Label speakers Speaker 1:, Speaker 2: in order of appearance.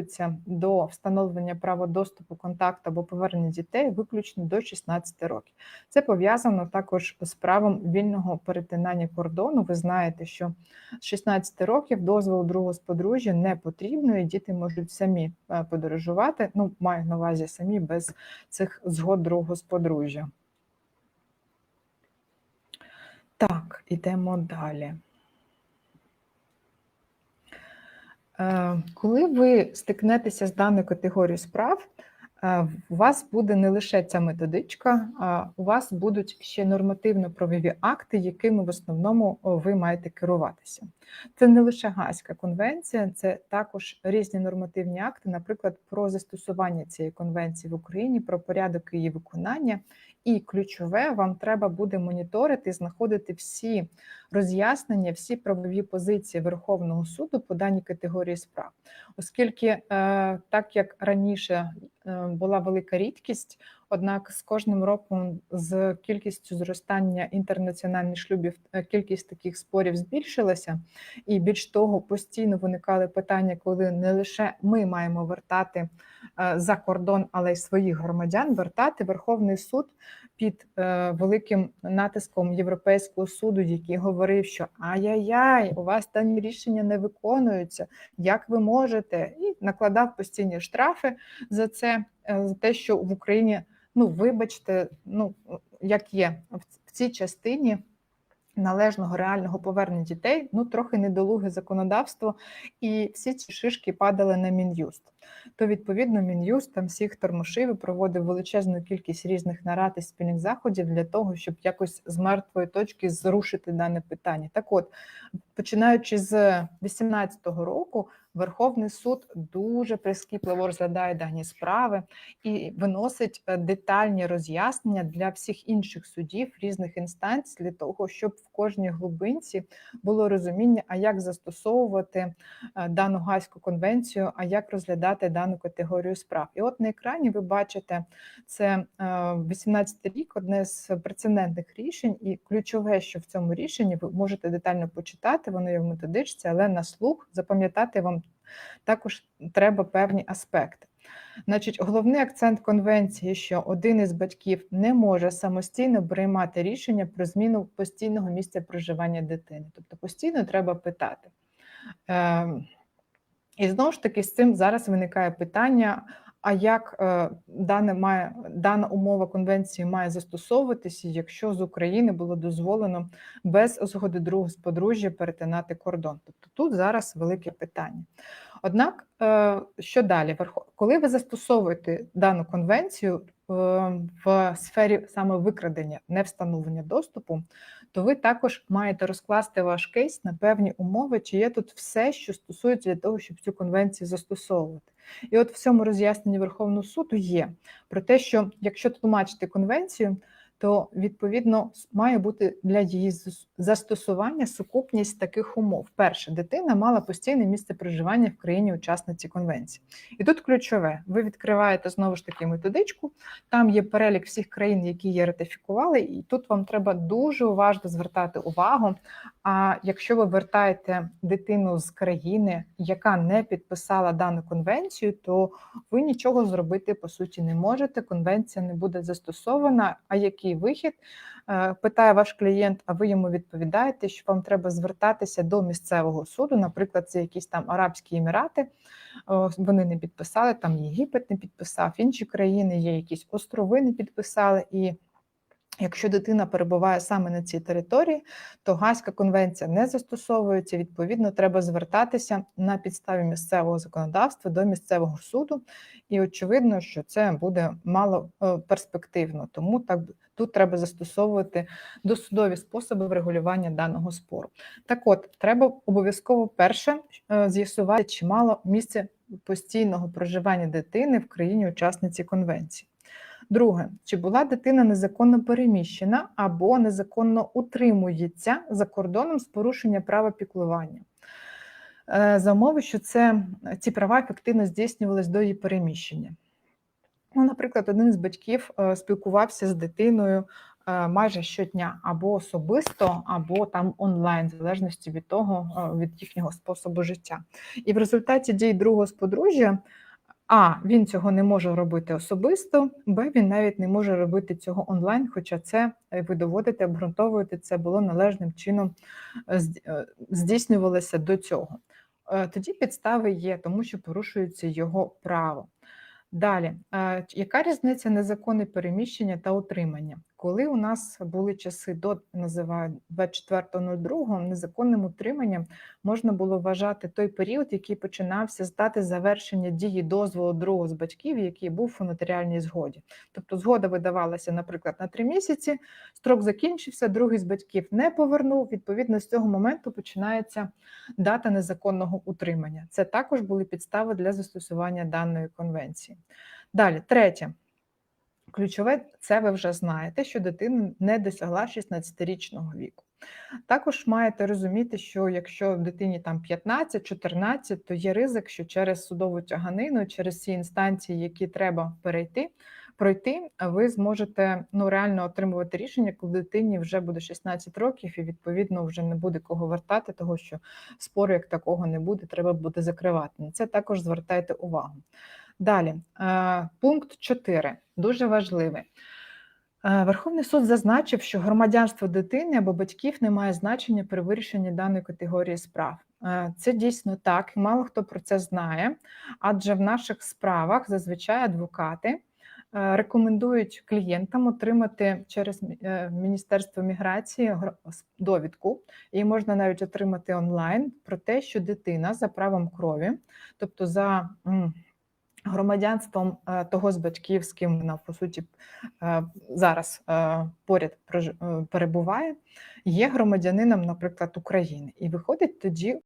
Speaker 1: застосовується до встановлення права доступу, контакту або повернення дітей виключно до 16 років. Це пов'язано також з правом вільного перетинання кордону. Ви знаєте, що з 16 років дозволу другого з подружжя не потрібно, і діти можуть самі е, подорожувати. Ну, маю на увазі самі без цих згод другого з подружжя. Так, ідемо далі. Е, Коли ви стикнетеся з даною категорією справ, е, у вас буде не лише ця методичка, а у вас будуть ще нормативно-правові акти, якими в основному ви маєте керуватися. Це не лише Гаазька конвенція, це також різні нормативні акти, наприклад, про застосування цієї конвенції в Україні, про порядок її виконання. І ключове, вам треба буде моніторити, знаходити всі роз'яснення, всі правові позиції Верховного суду по даній категорії справ, оскільки е, так як раніше була велика рідкість, однак з кожним роком з кількістю зростання інтернаціональних шлюбів е, кількість таких спорів збільшилася, і більш того, постійно виникали питання, коли не лише ми маємо вертати е, за кордон, але й своїх громадян, вертати Верховний суд під е, великим натиском Європейського суду, який говорив, що ай-яй-яй, у вас дані рішення не виконуються, як ви можете, і накладав постійні штрафи за це, е, за те, що в Україні, ну вибачте, ну як є в цій частині. Належного реального повернення дітей ну трохи недолуге законодавство, і всі ці шишки падали на мін'юст. То відповідно мін'юст там всіх тормошив і проводив величезну кількість різних нарад і спільних заходів для того, щоб якось з мертвої точки зрушити дане питання. Так, от починаючи з 2018 року, Верховний суд дуже прискіпливо розглядає дані справи і виносить е, детальні роз'яснення для всіх інших судів різних інстанцій для того, щоб в кожній глибинці було розуміння, а як застосовувати е, дану Гаазьку конвенцію, а як розглядати дану категорію справ. І от на екрані ви бачите це 18 рік, одне з прецедентних рішень, і ключове, що в цьому рішенні ви можете детально почитати, воно є в методичці, але на слух запам'ятати вам також треба певні аспекти. Значить, головний акцент конвенції, що один із батьків не може самостійно приймати рішення про зміну постійного місця проживання дитини. Тобто постійно треба питати. І знову ж таки, з цим зараз виникає питання: а як е, дане має дана умова конвенції має застосовуватися, якщо з України було дозволено без згоди другого з подружжя перетинати кордон? Тобто тут зараз велике питання. Однак, е, що далі? Коли ви застосовуєте дану конвенцію е, в сфері саме викрадення, не встановлення доступу, то ви також маєте розкласти ваш кейс на певні умови, чи є тут все, що стосується для того, щоб цю конвенцію застосовувати. І от в цьому роз'ясненні Верховного суду є про те, що якщо тлумачити конвенцію, то відповідно має бути для її застосування сукупність таких умов. Перше, дитина мала постійне місце проживання в країні учасниці конвенції. І тут ключове: ви відкриваєте знову ж таки методичку, там є перелік всіх країн, які її ратифікували, і тут вам треба дуже уважно звертати увагу. А якщо ви вертаєте дитину з країни, яка не підписала дану конвенцію, то ви нічого зробити по суті не можете. Конвенція не буде застосована. А який вихід? Е, питає ваш клієнт, а ви йому відповідаєте, що вам треба звертатися до місцевого суду, наприклад, це якісь там Арабські Емірати, вони не підписали, там Єгипет не підписав, інші країни є якісь острови не підписали. і Якщо дитина перебуває саме на цій території, то Гаазька конвенція не застосовується. Відповідно, треба звертатися на підставі місцевого законодавства до місцевого суду, і очевидно, що це буде мало е, перспективно. Тому так тут треба застосовувати досудові способи врегулювання даного спору. Так, от треба обов'язково перше е, з'ясувати, чи мало місце постійного проживання дитини в країні-учасниці конвенції. Друге, чи була дитина незаконно переміщена або незаконно утримується за кордоном з порушення права піклування? Е, за умови, що це, ці права ефективно здійснювались до її переміщення. Ну, Наприклад, один з батьків е, спілкувався з дитиною е, майже щодня або особисто, або там онлайн, в залежності від того, е, від їхнього способу життя. І в результаті дій другого з подружжя. А, він цього не може робити особисто, Б, він навіть не може робити цього онлайн, хоча це е, ви доводите, обґрунтовуєте, це було належним чином е, е, здійснювалося до цього. Тоді підстави є, тому що порушується його право. Далі, яка різниця незаконне переміщення та утримання? Коли у нас були часи до називають 24.02, незаконним утриманням можна було вважати той період, який починався з дати завершення дії дозволу другого з батьків, який був у нотаріальній згоді. Тобто згода видавалася, наприклад, на три місяці, строк закінчився, другий з батьків не повернув. Відповідно, з цього моменту починається дата незаконного утримання. Це також були підстави для застосування даної конвенції. Далі, третє. Ключове, це ви вже знаєте, що дитина не досягла 16-річного віку. Також маєте розуміти, що якщо дитині там 15-14, то є ризик, що через судову тяганину, через всі інстанції, які треба перейти, пройти, ви зможете ну, реально отримувати рішення, коли дитині вже буде 16 років, і відповідно вже не буде кого вертати, того що спору як такого не буде, треба буде закривати. На це також звертайте увагу. Далі, е, пункт 4, дуже важливий. Е, Верховний суд зазначив, що громадянство дитини або батьків не має значення при вирішенні даної категорії справ. Е, Це дійсно так, і мало хто про це знає, адже в наших справах зазвичай адвокати рекомендують клієнтам отримати через Міністерство міграції довідку, і можна навіть отримати онлайн про те, що дитина за правом крові, тобто за громадянством е, того з батьків, з ким вона по суті е, зараз е, поряд перебуває, є громадянином, наприклад, України, і виходить тоді